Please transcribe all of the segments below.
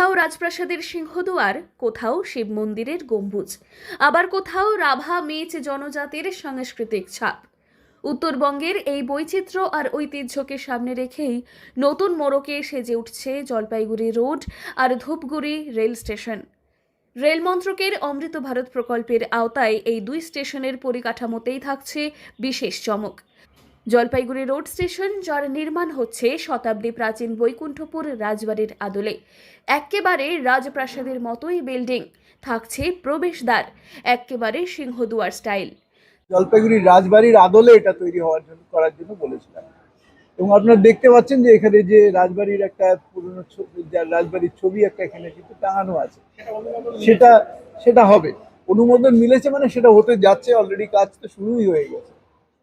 কোথাও রাজপ্রাসাদের সিংহদুয়ার, কোথাও শিব মন্দিরের গম্বুজ, আবার কোথাও রাভা মেচ জনজাতির সাংস্কৃতিক ছাপ। উত্তরবঙ্গের এই বৈচিত্র্য আর ঐতিহ্যকে সামনে রেখেই নতুন মোড়কে সেজে উঠছে জলপাইগুড়ি রোড আর ধূপগুড়ি রেল স্টেশন। রেল মন্ত্রকের অমৃত ভারত প্রকল্পের আওতায় এই দুই স্টেশনের পরিকাঠামোতেই থাকছে বিশেষ চমক। জলপাইগুড়ি রোড স্টেশন, যার নির্মাণ হচ্ছে শতাব্দী প্রাচীন বৈকুণ্ঠপুর, রাজবাড়ির আদলে। একেবারে রাজপ্রাসাদের মতোই বিল্ডিং, থাকছে প্রবেশদ্বার, একেবারে সিংহদুয়ার স্টাইল। জলপাইগুড়ির রাজবাড়ির আদলে এটা তৈরি হওয়ার জন্য, করার জন্য বলেছিলাম। এবং আপনারা দেখতে পাচ্ছেন যে এখানে যে রাজবাড়ির একটা পুরনো রাজবাড়ির ছবি একটা এখানে কিন্তু টাঙানো আছে। সেটা সেটা হবে। অনুমোদন মিলেছে মানে সেটা হতে যাচ্ছে অলরেডি কাজ তো শুরুই হয়ে গেছে।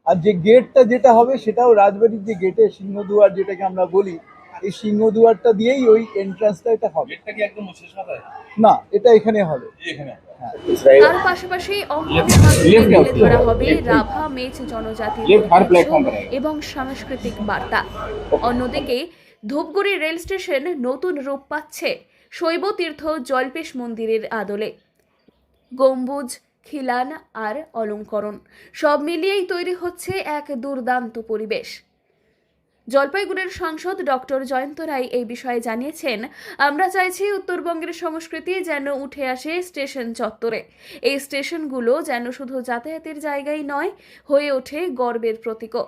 আর যে গেটটা যেটা হবে সেটাও রাজবাড়ির যে গেটে সিংহদুয়ার যেটাকে আমরা বলি এই সিংহদুয়ারটা দিয়েই ওই এন্ট্রান্সটা এটা হবে। গেটটা কি একদম শেষ মাথায়? না এটা এখানে হবে। হ্যাঁ। তার পাশাপাশি তুলে ধরা হবে রাভা মেচ জনজাতির এবং সাংস্কৃতিক বার্তা। অন্যদিকে ধূপগুড়ি রেল স্টেশন নতুন রূপ পাচ্ছে শৈব তীর্থ জল্পেশ মন্দিরের আদলে। গম্বুজ খিলান আর অলঙ্করণ। সব মিলিয়েই তৈরি হচ্ছে এক দুর্দান্ত পরিবেশ। জলপাইগুড়ির সাংসদ ডক্টর জয়ন্ত রায় এই বিষয়ে জানিয়েছেন, আমরা চাইছি উত্তরবঙ্গের সংস্কৃতি যেন উঠে আসে স্টেশন চত্বরে। এই স্টেশনগুলো যেন শুধু যাতায়াতের জায়গাই নয়, হয়ে ওঠে গর্বের প্রতীকও।